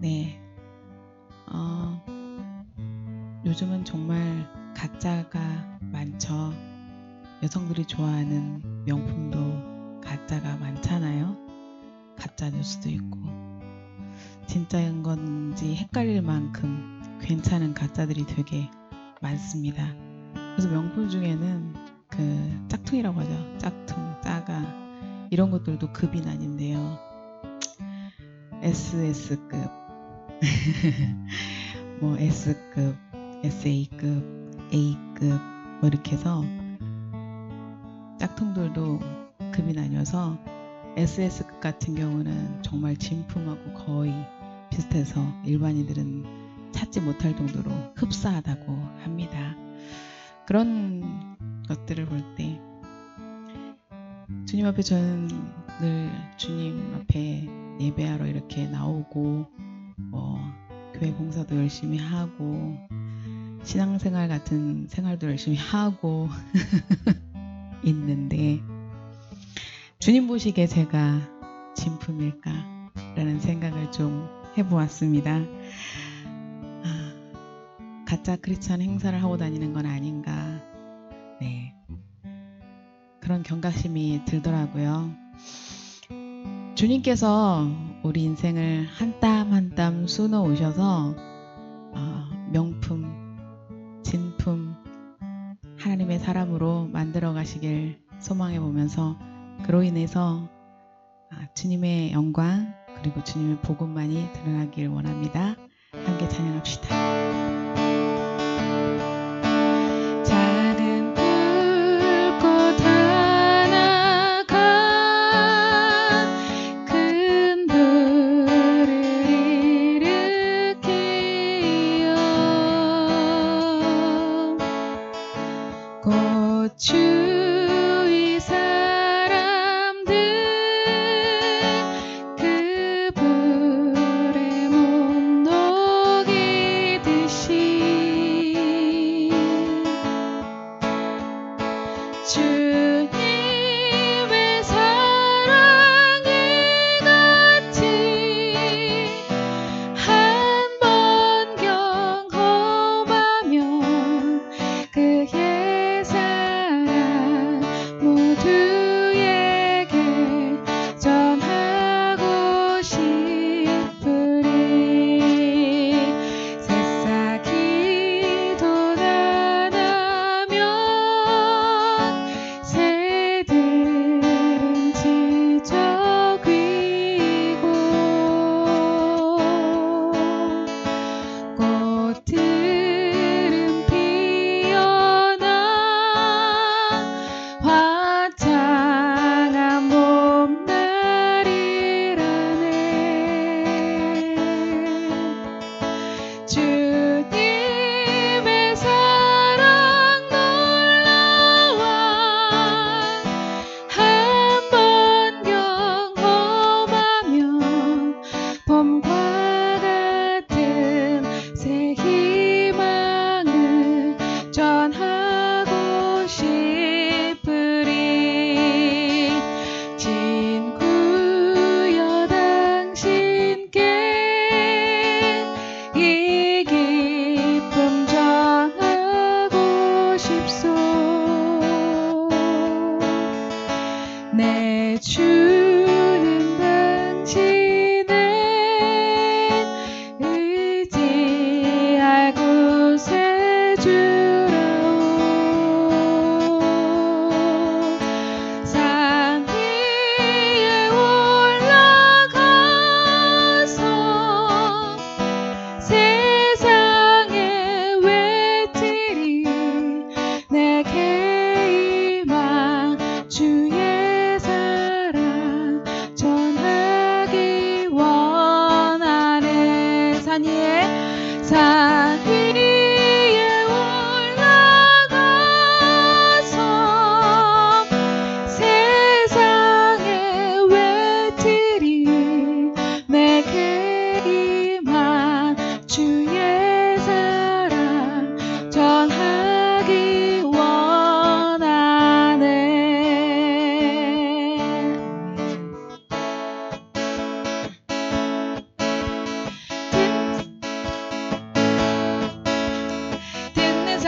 네. 어, 요즘은 정말 가짜가 많죠. 여성들이 좋아하는 명품도 가짜가 많잖아요. 가짜 뉴스도 있고. 진짜인 건지 헷갈릴 만큼 괜찮은 가짜들이 되게 많습니다. 그래서 명품 중에는 그 짝퉁이라고 하죠. 짝퉁, 짜가 이런 것들도 급이 나뉜데요. SS급, 뭐 S급, SA급, A급 뭐 이렇게 해서 짝퉁들도 급이 나뉘어서 SS급 같은 경우는 정말 진품하고 거의 비슷해서 일반인들은 찾지 못할 정도로 흡사하다고 합니다. 그런 것들을 볼 때 주님 앞에 저는 늘 주님 앞에 예배하러 이렇게 나오고 뭐 교회 봉사도 열심히 하고 신앙생활 같은 생활도 열심히 하고 있는데 주님 보시기에 제가 진품일까라는 생각을 좀 해보았습니다. 아, 가짜 크리스천 행사를 하고 다니는 건 아닌가. 네. 그런 경각심이 들더라고요. 주님께서 우리 인생을 한 땀 한 땀 수놓 오셔서 어, 명품, 진품, 하나님의 사람으로 만들어 가시길 소망해 보면서 그로 인해서 아, 주님의 영광 그리고 주님의 복음만이 드러나길 원합니다. 함께 찬양합시다. choose.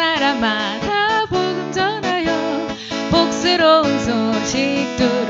사람마다 복음 전하여 복스러운 소식 두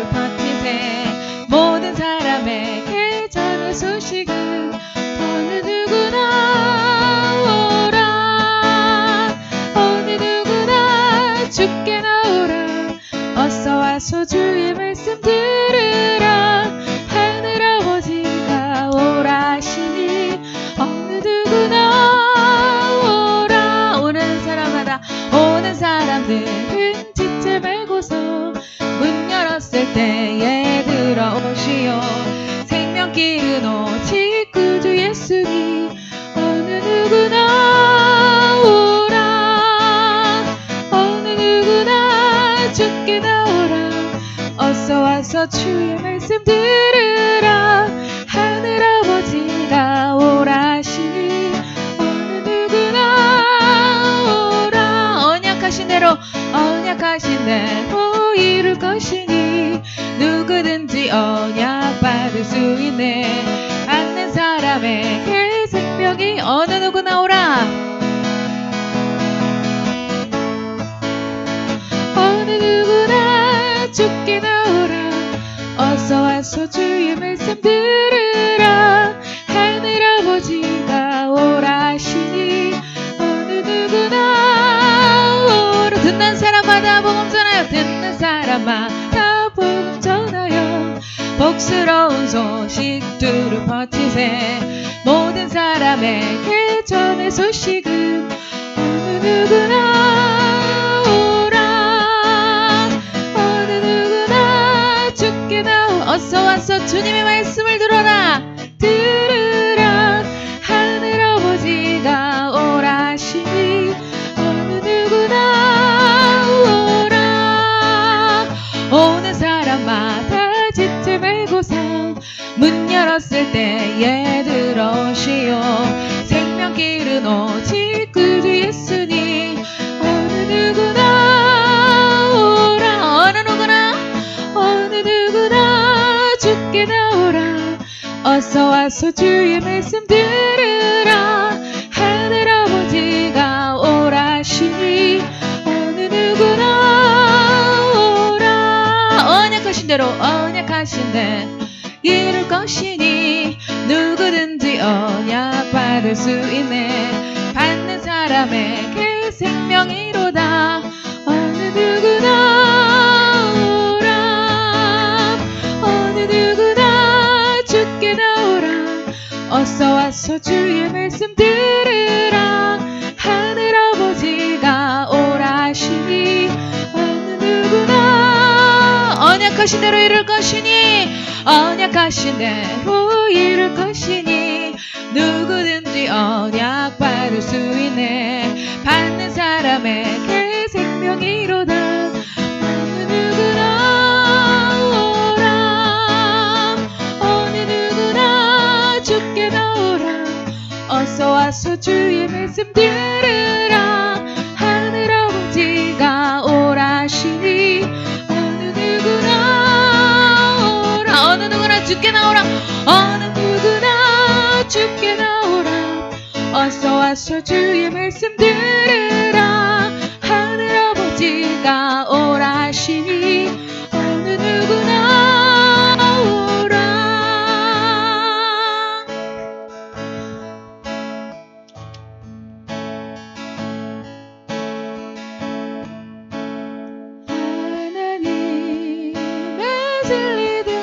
나오라 어서 와서 주의 말씀 들으라. 하늘 아버지가 오라 하시니 어느 누구나 오라. 언약하신 대로 언약하신 대로 이룰 것이니 누구든지 언약 받을 수 있네. 받는 사람에게 생명이 어느 누구나 오라 어서 와서 주의 말씀 들으라. 하늘 아버지가 오라 하시니 어느 누구나 오라 듣는 사람마다 복음 전하여 듣는 사람마다 복음 전하여. 복스러운 소식 두루 퍼지세. 모든 사람에게 전의 소식은 어느 누구나 주님의 말씀을 들어라 와서 주의 말씀 들으라. 하늘 아버지가 오라 하시니 어느 누구나 오라. 언약하신 대로 언약하신 대. 이룰 것이니 누구든지 언약 받을 수 있네 어서 와서 주의 말씀 들으라. 하늘 아버지가 오라 하시니 어느 누구나 언약하신 대로 이룰 것이니 언약하신 대로 이룰 것이니 누구든지 언약 받을 수 있네. 받는 사람에게 생명이로다 말씀 들으라. 하늘 아버지가 오라 하시니 어느 누구나 오라. 어느 누구나 죽게 나오라. 어느 누구나 죽게 나오라. 어서 와서 주의 말씀 들으라 하나님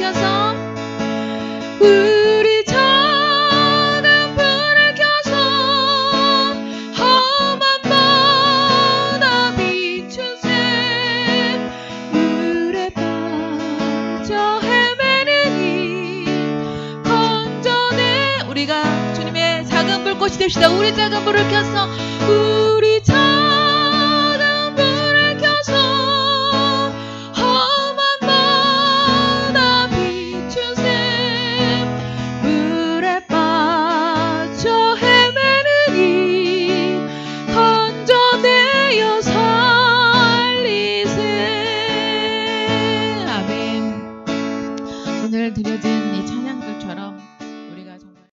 켜서 우리 작은 불을 켜서 험한 바다 비추새 물에 빠져 헤매느니 건전해. 우리가 주님의 작은 불꽃이 됩시다. 우리 작은 불을 켜서